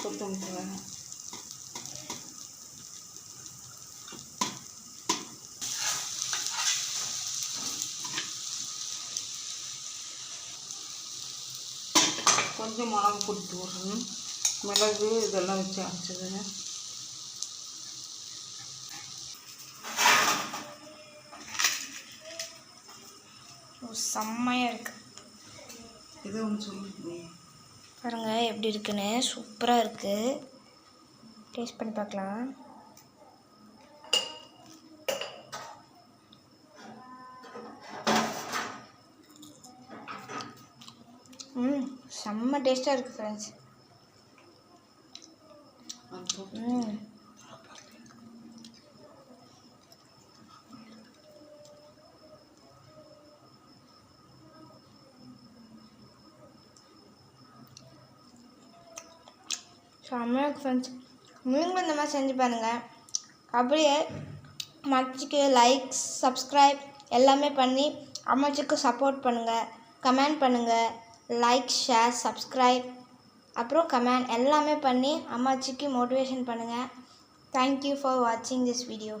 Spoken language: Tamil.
கொத்தமல்லி வேணும் கொஞ்சம் மிளகு போட்டு விடணும் மிளகு இதெல்லாம் வச்சு அரைச்சதுன்னு செம்மையாக இருக்கு இதை ஒன்று சொல்லி பாருங்க எப்படி இருக்குன்னு. சூப்பராக இருக்கு. டேஸ்ட் பண்ணி பார்க்கலாம். ம் செம்ம டேஸ்ட்டாக இருக்குது ஃப்ரெண்ட்ஸ் ம். செம்மையாக ஃப்ரெண்ட்ஸ் நீங்களும் இந்த மாதிரி செஞ்சு பாருங்கள் அப்படியே மச்சிக்கு லைக்ஸ் சப்ஸ்கிரைப் எல்லாமே பண்ணி அம்மாச்சிக்கு சப்போர்ட் பண்ணுங்கள் கமெண்ட் பண்ணுங்கள் லைக் ஷேர் சப்ஸ்கிரைப் அப்புறம் கமெண்ட் எல்லாமே பண்ணி அம்மாச்சிக்கு மோட்டிவேஷன் பண்ணுங்கள் தேங்க்யூ ஃபார் வாட்சிங் திஸ் வீடியோ